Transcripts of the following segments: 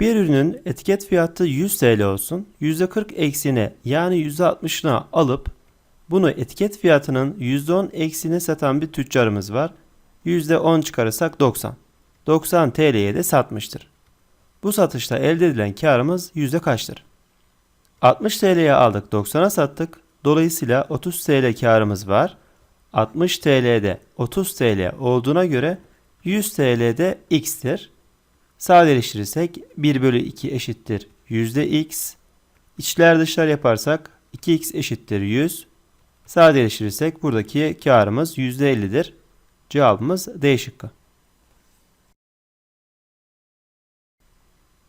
Bir ürünün etiket fiyatı 100 TL olsun. %40 eksiğine yani %60'ına alıp bunu etiket fiyatının %10 eksiğine satan bir tüccarımız var. %10 çıkarırsak 90. 90 TL'ye de satmıştır. Bu satışta elde edilen karımız yüzde kaçtır? 60 TL'ye aldık 90'a sattık. Dolayısıyla 30 TL karımız var. 60 TL'de 30 TL olduğuna göre 100 TL'de x'tir. Sadeleştirirsek 1 bölü 2 eşittir yüzde x. İçler dışlar yaparsak 2x eşittir 100. Sadeleştirirsek buradaki karımız yüzde 50'dir. Cevabımız D şıkkı.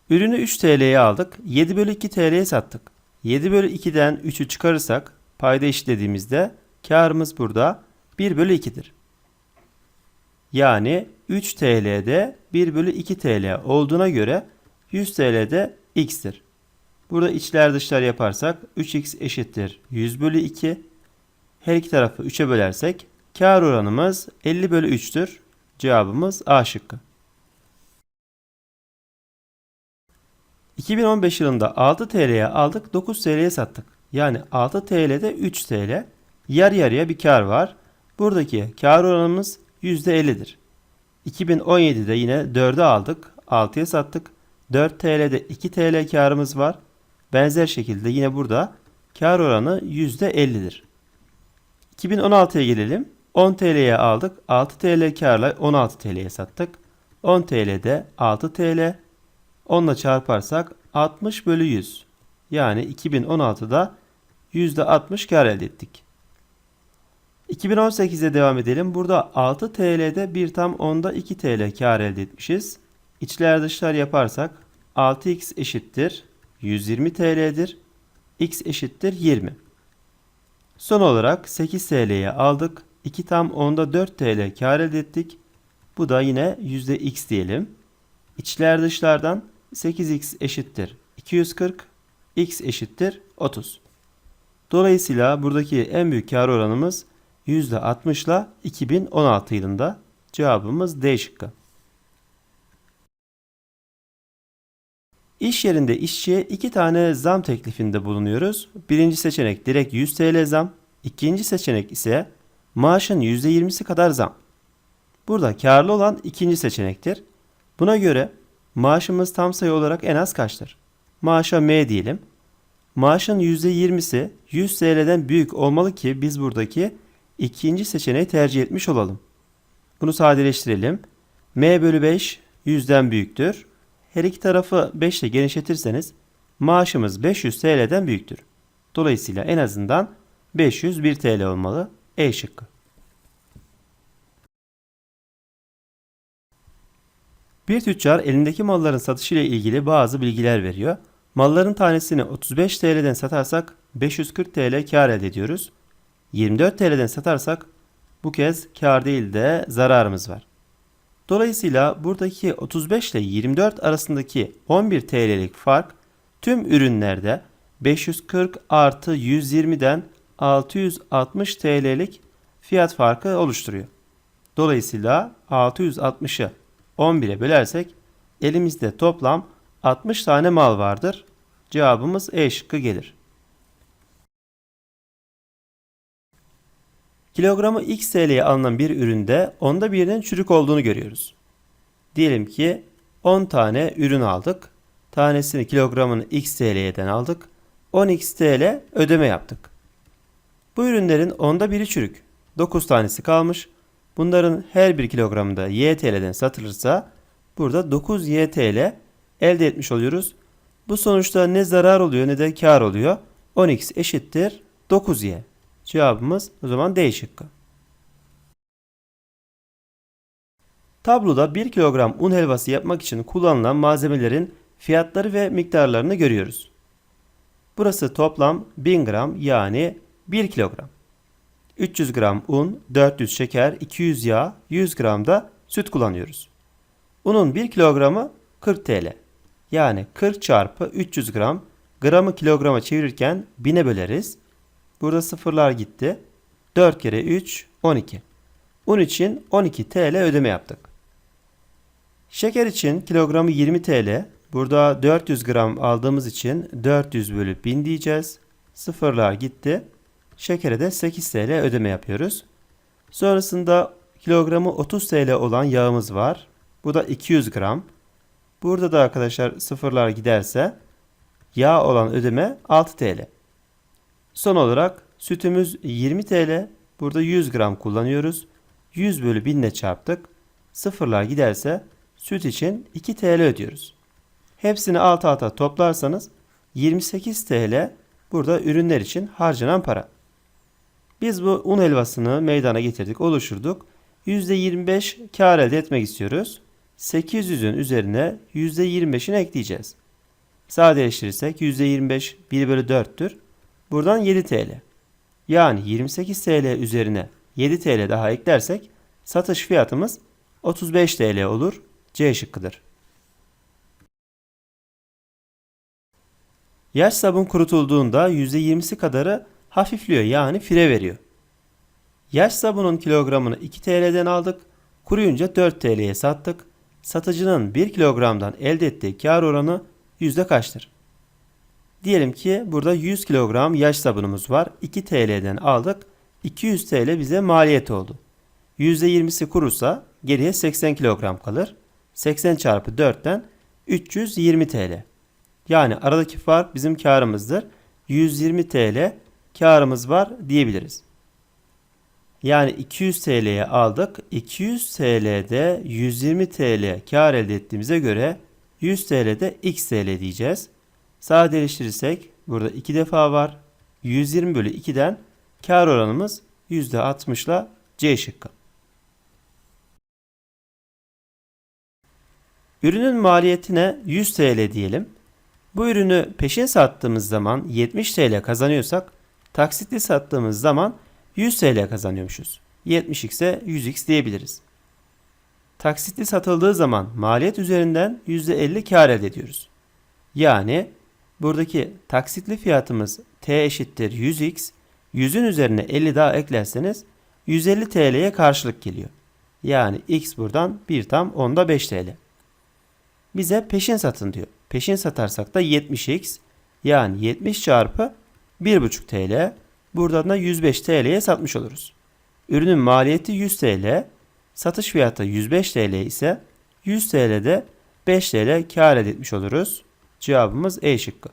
Ürünü 3 TL'ye aldık. 7 bölü 2 TL'ye sattık. 7 bölü 2'den 3'ü çıkarırsak payda eşitlediğimizde karımız burada 1 bölü 2'dir. Yani 3 TL'de 1 bölü 2 TL olduğuna göre 100 TL'de x'tir. Burada içler dışlar yaparsak 3x eşittir 100 bölü 2. Her iki tarafı 3'e bölersek kar oranımız 50 bölü 3'tür. Cevabımız A şıkkı. 2015 yılında 6 TL'ye aldık 9 TL'ye sattık. Yani 6 TL'de 3 TL. Yarı yarıya bir kar var. Buradaki kar oranımız %50'dir. 2017'de yine 4'e aldık 6'ya sattık. 4 TL'de 2 TL karımız var. Benzer şekilde yine burada kar oranı %50'dir. 2016'ya gelelim. 10 TL'ye aldık. 6 TL karla 16 TL'ye sattık. 10 TL'de 6 TL. 10 ile çarparsak 60 bölü 100. Yani 2016'da %60 kar elde ettik. 2018'e devam edelim. Burada 6 TL'de bir tam onda 2 TL kar elde etmişiz. İçler dışlar yaparsak 6x eşittir 120 TL'dir. x eşittir 20. Son olarak 8 TL'ye aldık. 2 tam onda 4 TL kar elde ettik. Bu da yine %x diyelim. İçler dışlardan 8x eşittir 240, x eşittir 30. Dolayısıyla buradaki en büyük kar oranımız %60 ile 2016 yılında. Cevabımız D şıkkı. İş yerinde işçiye iki tane zam teklifinde bulunuyoruz. Birinci seçenek direkt 100 TL zam. İkinci seçenek ise maaşın %20'si kadar zam. Burada karlı olan ikinci seçenektir. Buna göre maaşımız tam sayı olarak en az kaçtır? Maaşa M diyelim. Maaşın %20'si 100 TL'den büyük olmalı ki biz buradaki ikinci seçeneği tercih etmiş olalım. Bunu sadeleştirelim. M bölü 5 100'den büyüktür. Her iki tarafı 5 ile genişletirseniz maaşımız 500 TL'den büyüktür. Dolayısıyla en azından 501 TL olmalı. E şıkkı. Bir tüccar elindeki malların satışı ile ilgili bazı bilgiler veriyor. Malların tanesini 35 TL'den satarsak 540 TL kar elde ediyoruz. 24 TL'den satarsak bu kez kar değil de zararımız var. Dolayısıyla buradaki 35 ile 24 arasındaki 11 TL'lik fark tüm ürünlerde 540 artı 120'den 660 TL'lik fiyat farkı oluşturuyor. Dolayısıyla 660'ı 11'e bölersek elimizde toplam 60 tane mal vardır. Cevabımız E şıkkı gelir. Kilogramı x TL'ye alınan bir üründe onda birinin çürük olduğunu görüyoruz. Diyelim ki 10 tane ürün aldık. Tanesini kilogramını x TL'den aldık. 10x TL ödeme yaptık. Bu ürünlerin onda biri çürük. 9 tanesi kalmış. Bunların her bir kilogramında y TL'den satılırsa burada 9 y TL elde etmiş oluyoruz. Bu sonuçta ne zarar oluyor ne de kar oluyor. 10x eşittir 9y. Cevabımız o zaman D şıkkı. Tabloda 1 kilogram un helvası yapmak için kullanılan malzemelerin fiyatları ve miktarlarını görüyoruz. Burası toplam 1000 gram yani 1 kilogram. 300 gram un, 400 şeker, 200 yağ, 100 gram da süt kullanıyoruz. Unun 1 kilogramı 40 TL. Yani 40 çarpı 300 gram gramı kilograma çevirirken 1000'e böleriz. Burada sıfırlar gitti. 4 kere 3 12. Un için 12 TL ödeme yaptık. Şeker için kilogramı 20 TL, Burada 400 gram aldığımız için 400 bölü 1000 diyeceğiz. Sıfırlar gitti. Şekere de 8 TL ödeme yapıyoruz. Sonrasında kilogramı 30 TL olan yağımız var. Bu da 200 gram. Burada da arkadaşlar sıfırlar giderse yağ olan ödeme 6 TL. Son olarak sütümüz 20 TL. Burada 100 gram kullanıyoruz. 100 bölü 1000 ile çarptık. Sıfırlar giderse süt için 2 TL ödüyoruz. Hepsini alt alta toplarsanız 28 TL burada ürünler için harcanan para. Biz bu un helvasını meydana getirdik, oluşturduk. %25 kar elde etmek istiyoruz. 800'ün üzerine %25'ini ekleyeceğiz. Sadeleştirirsek %25 1 bölü 4'tür. Buradan 7 TL. Yani 28 TL üzerine 7 TL daha eklersek satış fiyatımız 35 TL olur. C şıkkıdır. Yaş sabun kurutulduğunda %20'si kadarı hafifliyor yani fire veriyor. Yaş sabunun kilogramını 2 TL'den aldık. Kuruyunca 4 TL'ye sattık. Satıcının 1 kilogramdan elde ettiği kar oranı yüzde kaçtır? Diyelim ki burada 100 kilogram yaş sabunumuz var. 2 TL'den aldık. 200 TL bize maliyet oldu. %20'si kurursa geriye 80 kilogram kalır. 80 çarpı 4'ten 320 TL. Yani aradaki fark bizim karımızdır. 120 TL karımız var diyebiliriz. Yani 200 TL'ye aldık. 200 TL'de 120 TL kar elde ettiğimize göre 100 TL'de x TL diyeceğiz. Sadeleştirirsek burada 2 defa var. 120 bölü 2'den kar oranımız %60 ile C şıkkı. Ürünün maliyetine 100 TL diyelim. Bu ürünü peşin sattığımız zaman 70 TL kazanıyorsak taksitli sattığımız zaman 100 TL kazanıyormuşuz. 70x'e 100x diyebiliriz. Taksitli satıldığı zaman maliyet üzerinden %50 kar elde ediyoruz. Yani buradaki taksitli fiyatımız t eşittir 100x, 100'ün üzerine 50 daha eklerseniz 150 TL'ye karşılık geliyor. Yani x buradan 1 tam onda 5 TL. Bize peşin satın diyor. Peşin satarsak da 70x yani 70 çarpı 1,5 TL. Buradan da 105 TL'ye satmış oluruz. Ürünün maliyeti 100 TL. Satış fiyatı 105 TL ise 100 TL'de 5 TL kar elde etmiş oluruz. Cevabımız E şıkkı.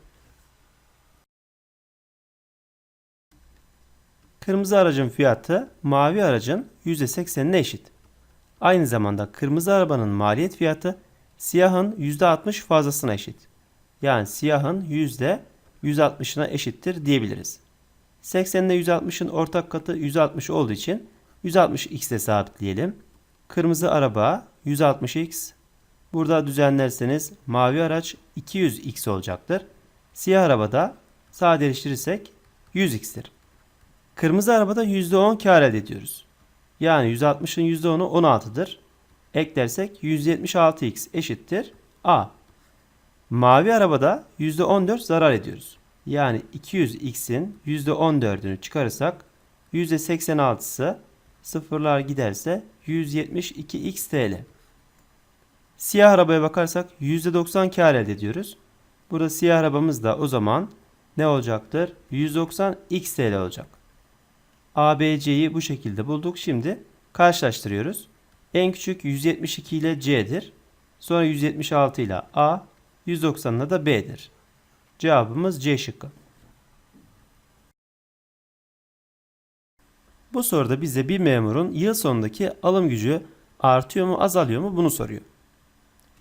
Kırmızı aracın fiyatı mavi aracın %80'ine eşit. Aynı zamanda kırmızı arabanın maliyet fiyatı siyahın %60 fazlasına eşit. Yani siyahın %160'ına eşittir diyebiliriz. 80 ile 160'ın ortak katı 160 olduğu için 160x de sabitleyelim. Kırmızı araba 160x. Burada düzenlerseniz mavi araç 200x olacaktır. Siyah arabada sadeleştirirsek 100x'tir. Kırmızı arabada %10 kar elde ediyoruz. Yani 160'ın %10'u 16'dır. Eklersek 176x eşittir A. Mavi arabada %14 zarar ediyoruz. Yani 200x'in %14'ünü çıkarırsak %86'sı sıfırlar giderse 172x TL. Siyah arabaya bakarsak %90 kar elde ediyoruz. Burada siyah arabamız da o zaman ne olacaktır? 190x TL olacak. ABC'yi bu şekilde bulduk. Şimdi karşılaştırıyoruz. En küçük 172 ile C'dir. Sonra 176 ile A, 190 ile de B'dir. Cevabımız C şıkkı. Bu soruda bize bir memurun yıl sonundaki alım gücü artıyor mu azalıyor mu bunu soruyor.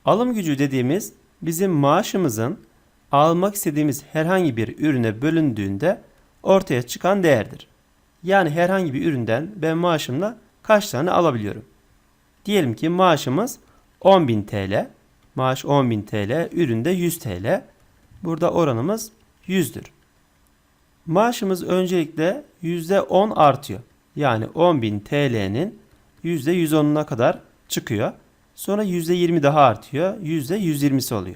Alım gücü dediğimiz bizim maaşımızın almak istediğimiz herhangi bir ürüne bölündüğünde ortaya çıkan değerdir. Yani herhangi bir üründen ben maaşımla kaç tane alabiliyorum? Diyelim ki maaşımız 10.000 TL. Maaş 10.000 TL, üründe 100 TL. Burada oranımız 100'dür. Maaşımız öncelikle %10 artıyor. Yani 10.000 TL'nin %110'una kadar çıkıyor. Sonra %20 daha artıyor. %120'si oluyor.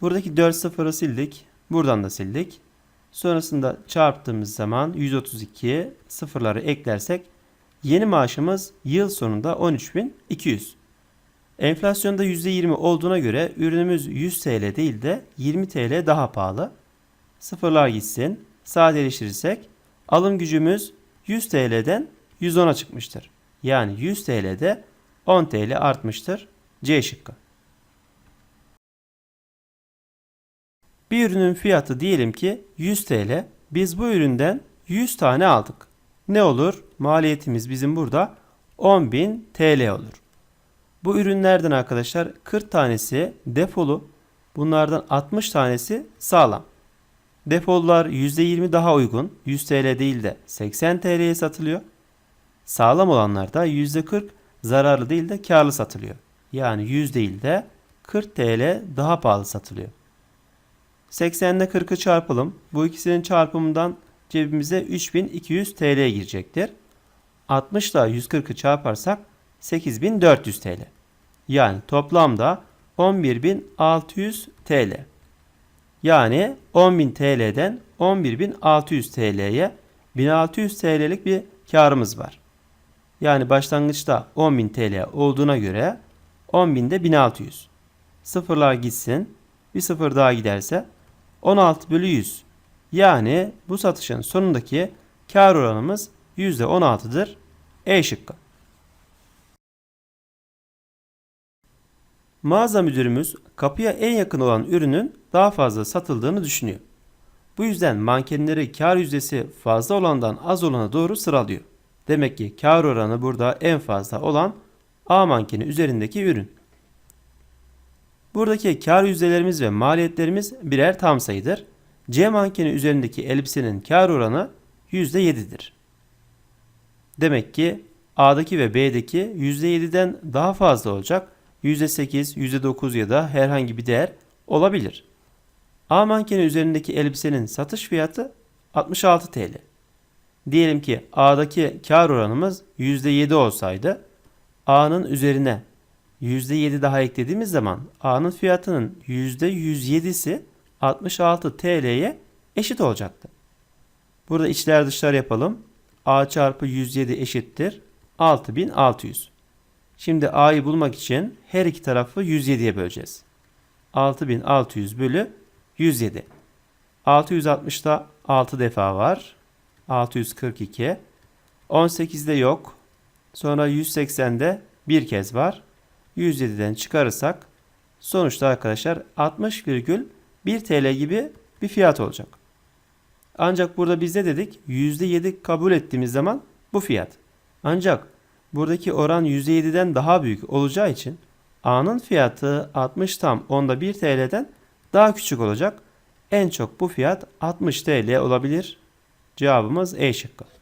Buradaki 4 sıfırı sildik. Buradan da sildik. Sonrasında çarptığımız zaman 132 sıfırları eklersek yeni maaşımız yıl sonunda 13.200. Enflasyonda %20 olduğuna göre ürünümüz 100 TL değil de 20 TL daha pahalı. Sıfırlar gitsin. Sadeleştirirsek alım gücümüz 100 TL'den 110'a çıkmıştır. Yani 100 TL'de 10 TL artmıştır. C şıkkı. Bir ürünün fiyatı diyelim ki 100 TL. Biz bu üründen 100 tane aldık. Ne olur? Maliyetimiz bizim burada 10.000 TL olur. Bu ürünlerden arkadaşlar 40 tanesi defolu. Bunlardan 60 tanesi sağlam. Defolular %20 daha uygun. 100 TL değil de 80 TL'ye satılıyor. Sağlam olanlar da %40 zararlı değil de karlı satılıyor. Yani 100 değil de 40 TL daha pahalı satılıyor. 80 ile 40'ı çarpalım. Bu ikisinin çarpımından cebimize 3200 TL girecektir. 60 ile 140'ı çarparsak 8400 TL. Yani toplamda 11600 TL. Yani 10.000 TL'den 11.600 TL'ye 1600 TL'lik bir karımız var. Yani başlangıçta 10.000 TL olduğuna göre 10.000'de 1600. Sıfırlar gitsin. Bir sıfır daha giderse 16 bölü 100. Yani bu satışın sonundaki kar oranımız %16'dır. E şıkkı. Mağaza müdürümüz kapıya en yakın olan ürünün daha fazla satıldığını düşünüyor. Bu yüzden mankenleri kar yüzdesi fazla olandan az olana doğru sıralıyor. Demek ki kar oranı burada en fazla olan A mankeni üzerindeki ürün. Buradaki kar yüzdelerimiz ve maliyetlerimiz birer tam sayıdır. C mankeni üzerindeki elbisenin kar oranı %7'dir. Demek ki A'daki ve B'deki %7'den daha fazla olacak. %8, %9 ya da herhangi bir değer olabilir. A mankeni üzerindeki elbisenin satış fiyatı 66 TL. Diyelim ki A'daki kar oranımız %7 olsaydı A'nın üzerine %7 daha eklediğimiz zaman A'nın fiyatının %107'si 66 TL'ye eşit olacaktı. Burada içler dışlar yapalım. A çarpı 107 eşittir 6600. Şimdi A'yı bulmak için her iki tarafı 107'ye böleceğiz. 6600 bölü 107. 660'da 6 defa var. 642. 18'de yok. Sonra 180'de bir kez var. 107'den çıkarırsak sonuçta arkadaşlar 60,1 TL gibi bir fiyat olacak. Ancak burada biz ne dedik? %7 kabul ettiğimiz zaman bu fiyat. Ancak buradaki oran %7'den daha büyük olacağı için A'nın fiyatı 60 tam onda 1 TL'den daha küçük olacak. En çok bu fiyat 60 TL olabilir. Cevabımız E şıkkı.